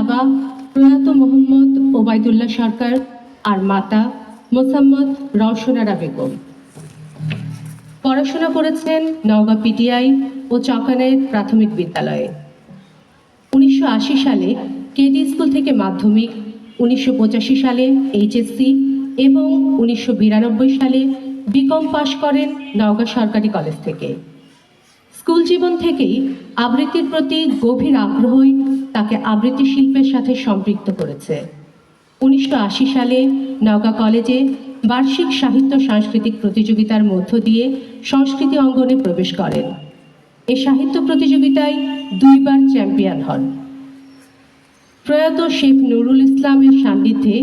বাবা প্রয়াত মোহাম্মদ ওবায়দুল্লাহ সরকার আর মাতা মোসাম্মদ রওশনারা বেগম। পড়াশোনা করেছেন নওগাঁ পিটিআই ও চকানের প্রাথমিক বিদ্যালয়ে। উনিশশো আশি সালে কেডি স্কুল থেকে মাধ্যমিক, উনিশশো পঁচাশি সালে এইচএসসি এবং উনিশশো বিরানব্বই সালে বিকম পাশ করেন নওগাঁ সরকারি কলেজ থেকে। স্কুল জীবন থেকেই আবৃত্তির প্রতি গভীর আগ্রহই তাকে আবৃত্তি শিল্পের সাথে সম্পৃক্ত করেছে। উনিশশো আশি সালে নওগাঁ কলেজে বার্ষিক সাহিত্য সাংস্কৃতিক প্রতিযোগিতার মধ্য দিয়ে সংস্কৃতি অঙ্গনে প্রবেশ করেন। এ সাহিত্য প্রতিযোগিতায় দুইবার চ্যাম্পিয়ন হন। প্রয়াত শেখ নুরুল ইসলামের সান্নিধ্যে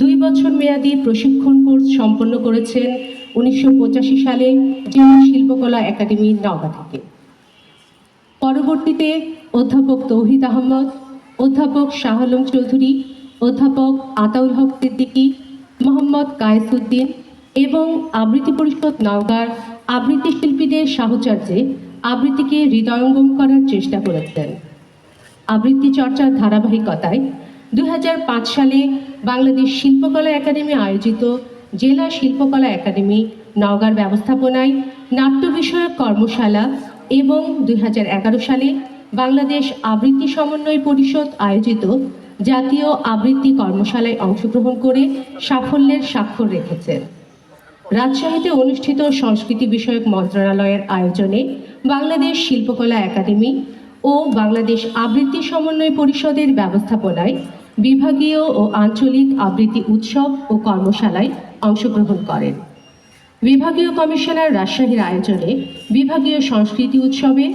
দুই বছর মেয়াদী প্রশিক্ষণ কোর্স সম্পন্ন করেছেন উনিশশো পঁচাশি সালে জেলা শিল্পকলা একাডেমি নওগাঁ থেকে। পরবর্তীতে অধ্যাপক তৌহিদ আহমদ, অধ্যাপক শাহ আলম চৌধুরী, অধ্যাপক আতাউল হক সিদ্দিকী, মোহাম্মদ কায়েসুদ্দিন এবং আবৃত্তি পরিষদ নওগাঁর আবৃত্তি শিল্পীদের সাহচর্যে আবৃত্তিকে হৃদয়ঙ্গম করার চেষ্টা করেছেন। আবৃত্তি চর্চার ধারাবাহিকতায় দু হাজার পাঁচ সালে বাংলাদেশ শিল্পকলা একাডেমি আয়োজিত জেলা শিল্পকলা একাডেমি নওগাঁর ব্যবস্থাপনায় নাট্য বিষয়ক কর্মশালা এবং দুই হাজার এগারো সালে বাংলাদেশ আবৃত্তি সমন্বয় পরিষদ আয়োজিত জাতীয় আবৃত্তি কর্মশালায় অংশগ্রহণ করে সাফল্যের স্বাক্ষর রেখেছেন রাজশাহীতে অনুষ্ঠিত সংস্কৃতি বিষয়ক মন্ত্রণালয়ের আয়োজনে বাংলাদেশ শিল্পকলা একাডেমি ও বাংলাদেশ আবৃত্তি সমন্বয় পরিষদের ব্যবস্থাপনায় বিভাগীয় ও আঞ্চলিক আবৃত্তি উৎসব ও কর্মশালায় অংশগ্রহণ করেন। বিভাগীয় কমিশনার রাজশাহীর আয়োজনে বিভাগীয় সংস্কৃতি উৎসবে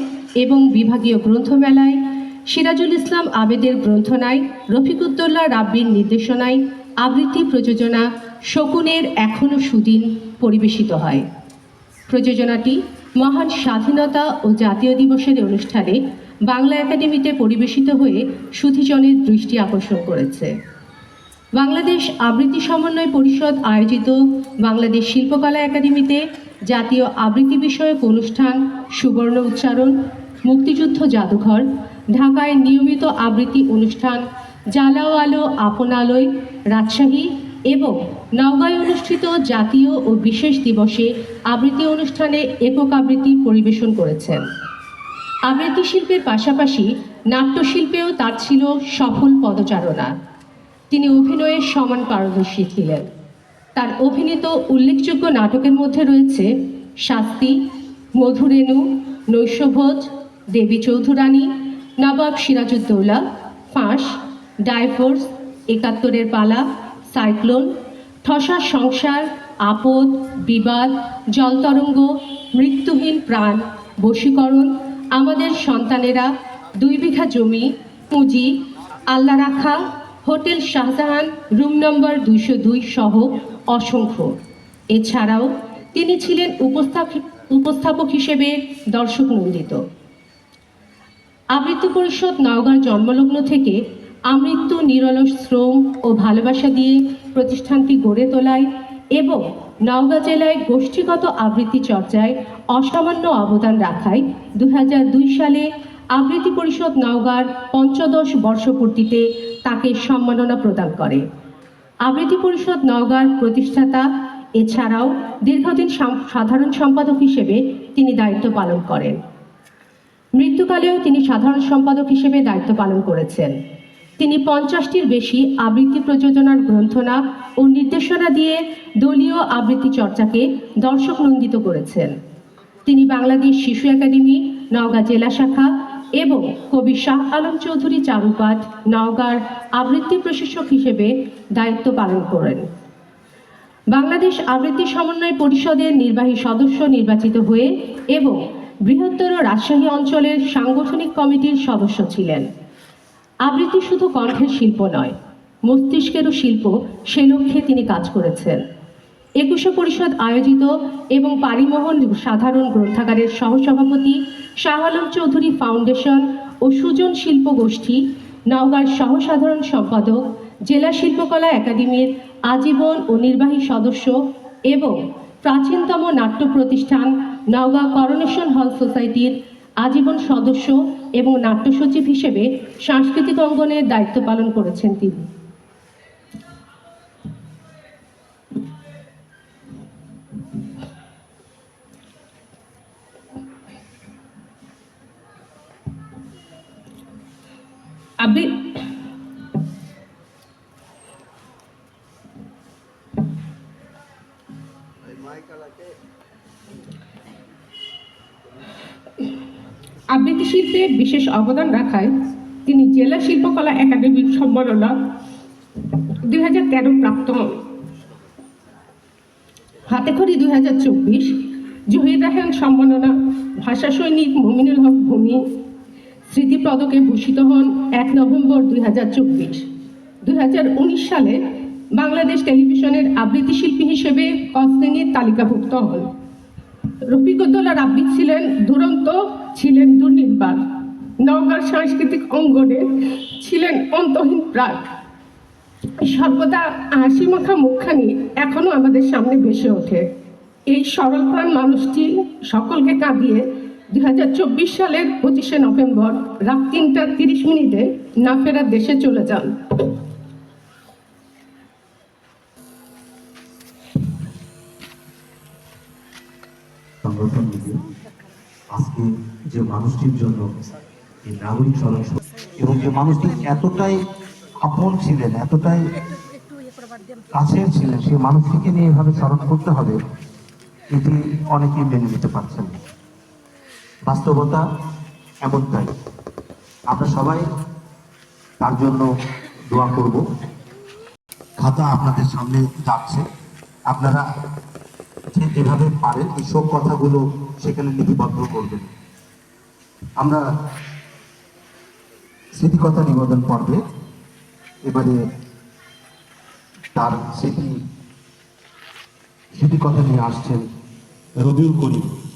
এবং বিভাগীয় গ্রন্থমেলায় সিরাজুল ইসলাম আবেদের গ্রন্থনায় রফিকুদ্দোল্লা রাব্বির নির্দেশনায় আবৃত্তি প্রযোজনা শকুনের এখনও সুদিন পরিবেশিত হয়। প্রযোজনাটি মহান স্বাধীনতা ও জাতীয় দিবসের অনুষ্ঠানে বাংলা একাডেমিতে পরিবেশিত হয়ে সুধীজনের দৃষ্টি আকর্ষণ করেছে। বাংলাদেশ আবৃত্তি সমন্বয় পরিষদ আয়োজিত বাংলাদেশ শিল্পকলা একাডেমিতে জাতীয় আবৃত্তি বিষয়ক অনুষ্ঠান, সুবর্ণ উচ্চারণ, মুক্তিযুদ্ধ জাদুঘর, ঢাকায় নিয়মিত আবৃত্তি অনুষ্ঠান, জ্বালাও আলো আপন আলোয় রাজশাহী এবং নওগাঁয় অনুষ্ঠিত জাতীয় ও বিশেষ দিবসে আবৃত্তি অনুষ্ঠানে একক আবৃত্তি পরিবেশন করেছেন। আবৃত্তি শিল্পের পাশাপাশি নাট্যশিল্পেও তার ছিল সফল পদচারণা। তিনি অভিনয়ে সমান পারদর্শী ছিলেন। তার অভিনীত উল্লেখযোগ্য নাটকের মধ্যে রয়েছে শাস্তি, মধুরেণু, নৈশভোজ, দেবী চৌধুরানী, নবাব সিরাজউদ্দৌলা, ফাঁস, ডাইভোর্স, একাত্তরের পালা, সাইক্লোন ঠসার সংসার, আপদ, বিবাদ, জলতরঙ্গ, মৃত্যুহীন প্রাণ, বশীকরণ, আমাদের সন্তানেরা, দুই বিঘা জমি, পুঁজি আল্লা রাখা হোটেল শাহজাহান, রুম নম্বর দুইশো দুই সহ অসংখ্য। এছাড়াও তিনি ছিলেন উপস্থাপক হিসেবে দর্শক নন্দিত। আবৃত্তি পরিষদ নওগাঁর জন্মলগ্ন থেকে আমৃত্যু, নিরলস শ্রম ও ভালোবাসা দিয়ে প্রতিষ্ঠানটি গড়ে তোলায় এবং নওগাঁ জেলায় গোষ্ঠীগত আবৃত্তি চর্চায় অসামান্য অবদান রাখায় দু হাজার দুই সালে আবৃত্তি পরিষদ নওগাঁর পঞ্চদশ বর্ষপূর্তিতে তাকে সম্মাননা প্রদান করে। আবৃত্তি পরিষদ নওগাঁর প্রতিষ্ঠাতা, এছাড়াও দীর্ঘদিন সাধারণ সম্পাদক হিসেবে তিনি দায়িত্ব পালন করেন। মৃত্যুকালেও তিনি সাধারণ সম্পাদক হিসেবে দায়িত্ব পালন করেছেন। তিনি পঞ্চাশটির বেশি আবৃত্তি প্রযোজনার গ্রন্থনা ও নির্দেশনা দিয়ে দলীয় আবৃত্তি চর্চাকে দর্শক নন্দিত করেছেন। তিনি বাংলাদেশ শিশু একাডেমি, নওগাঁ জেলা শাখা এবং কবি শাহ আলম চৌধুরী চারুপাঠ নওগাঁর আবৃত্তি প্রশিক্ষক হিসেবে দায়িত্ব পালন করেন। বাংলাদেশ আবৃত্তি সমন্বয় পরিষদের নির্বাহী সদস্য নির্বাচিত হয়ে এবং বৃহত্তর রাজশাহী অঞ্চলের সাংগঠনিক কমিটির সদস্য ছিলেন। আবৃত্তি শুধু কণ্ঠের শিল্প নয়, মস্তিষ্কেরও শিল্প সে লক্ষ্যে তিনি কাজ করেছেন। একুশে পরিষদ আয়োজিত এবং পারিমোহন সাধারণ গ্রন্থাগারের সহসভাপতি শাহ আলম চৌধুরী ফাউন্ডেশন ও সুজন শিল্প গোষ্ঠী, নওগাঁর সহসাধারণ সম্পাদক, জেলা শিল্পকলা একাডেমির আজীবন ও নির্বাহী সদস্য এবং প্রাচীনতম নাট্য প্রতিষ্ঠান নওগাঁ করোনেশন হল সোসাইটির আজীবন সদস্য এবং নাট্য সচিব হিসেবে সাংস্কৃতিক অঙ্গনের দায়িত্ব পালন করেছেন তিনি। আবৃ আবৃত্তি শিল্পে বিশেষ অবদান রাখায় তিনি জেলা শিল্পকলা একাডেমির সম্মাননা দুই হাজার তেরো প্রাপ্ত হন। হাতেখড়ি দুই হাজার চব্বিশ, জহির রাহান সম্মাননা ভাষা সৈনিক মমিনুল হক ভূমি স্মৃতি পদকে ভূষিত হন এক নভেম্বর দুই হাজার চব্বিশ। দুই হাজার উনিশ সালে বাংলাদেশ টেলিভিশনের আবৃত্তি শিল্পী হিসেবে কস্তিনীর তালিকাভুক্ত হন। রফিকুদ্দৌলার আবৃত ছিলেন দুরন্ত, ছিলেন দুর্নির্বাণ। নওগাঁর সাংস্কৃতিক অঙ্গনে ছিলেন অন্তহীন প্রাণ। সর্বদা হাসি মাখা মুখখানি এখনও আমাদের সামনে ভেসে ওঠে। এই সরল প্রাণ মানুষটি সকলকে কাঁদিয়ে দুই সালের পঁচিশে নভেম্বর রাত তিনটা তিরিশ মিনিটে না ফেরার দেশে চলে যান সংগঠন আজকে যে মানুষটির জন্য এই নাগরিক স্মরণ এবং যে মানুষটি এতটাই আপন ছিলেন, এতটাই কাছের ছিলেন সেই মানুষটিকে নিয়ে এভাবে স্মরণ করতে হবে, এটি অনেকেই মেনে নিতে পারছেন না। বাস্তবতা এমনটাই। আমরা সবাই তার জন্য দোয়া করব। খাতা আপনাদের সামনে যাচ্ছে। আপনারা যে যেভাবে পারেন এই সব কথাগুলো সেখানে লিপিবদ্ধ করবেন। আমরা স্মৃতিকথা নিবেদন পর্বে এবারে তার স্মৃতি স্মৃতিকথা নিয়ে আসছেন রবিউল করিম।